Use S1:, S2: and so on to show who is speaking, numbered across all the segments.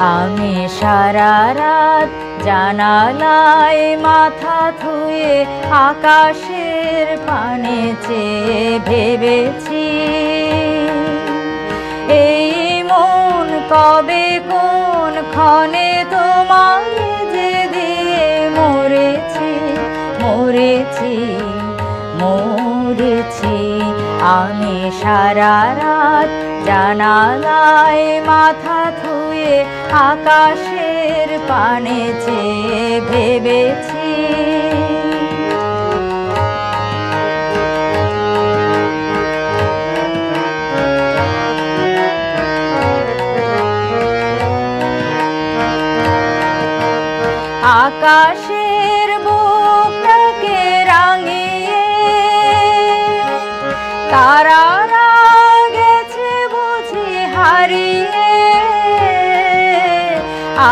S1: আমি সারা রাত জানালায় মাথা ধুয়ে আকাশের পানে চেয়ে ভেবেছি। এই মন কবে কোন ক্ষণে তোমায় যে দিয়ে মরেছি মরেছি মরেছি। আমি সারা রাত জানালায় মাথা ধুয়ে আকাশের পানে চেয়ে ভেবেছি। আকাশের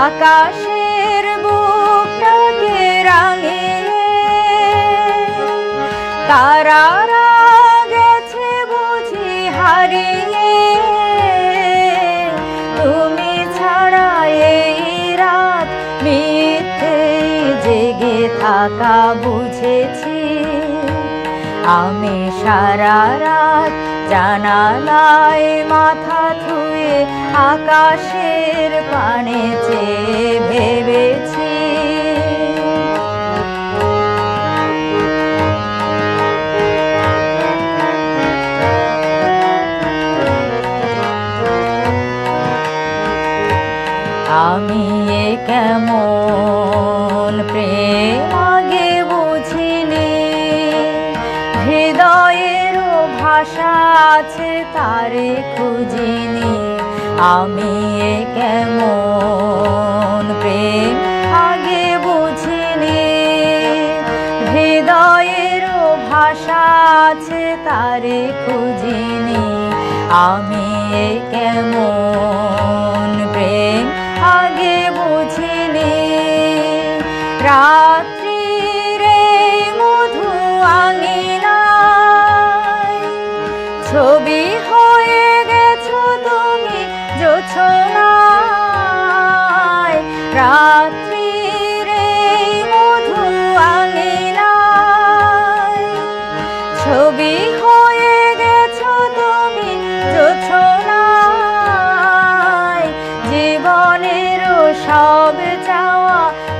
S1: আকাশের বুকটাকে রাঙিয়ে তারারা গেছে বুঝি হারিয়ে তুমি ছাড়া এই রাত জেগে থাকা বুঝেছি। আমি সারা রাত জানালায় মাথা ধুয়ে আকাশের পানে চেয়ে ভেবেছি। আমি এ কেমন প্রেম আগে বুঝিনি। হৃদয়েরও ভাষা আছে তারে খুঁজিনি আমি এ কেমন প্রেম আগে বুঝিনি। হৃদয়েরও ভাষা আছে তারে খুঁজিনি আমি এ কেমন জোছনায় রাত্রিরে মধু আঙিনায় ছবি হয়ে জীবনের সব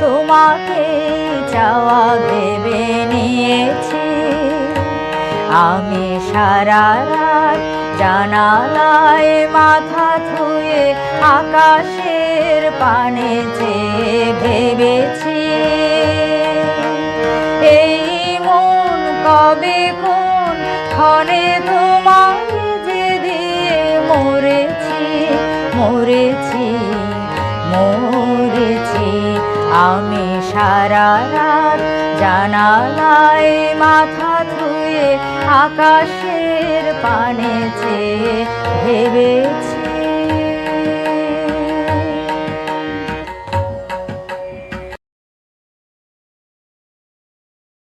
S1: তোমাকে চাওয়া নিয়েছি। আমি সারা জানালায় মাথা ধুয়ে আকাশের পানে চেয়ে ভেবেছি। এই মন কবে কোন ক্ষণে তোমায় যে দিয়ে মরেছি মরেছি মরেছি। আমি সারা রাত জানালায় মাথা ধুয়ে আকাশের পানে চেয়ে ভেবেছি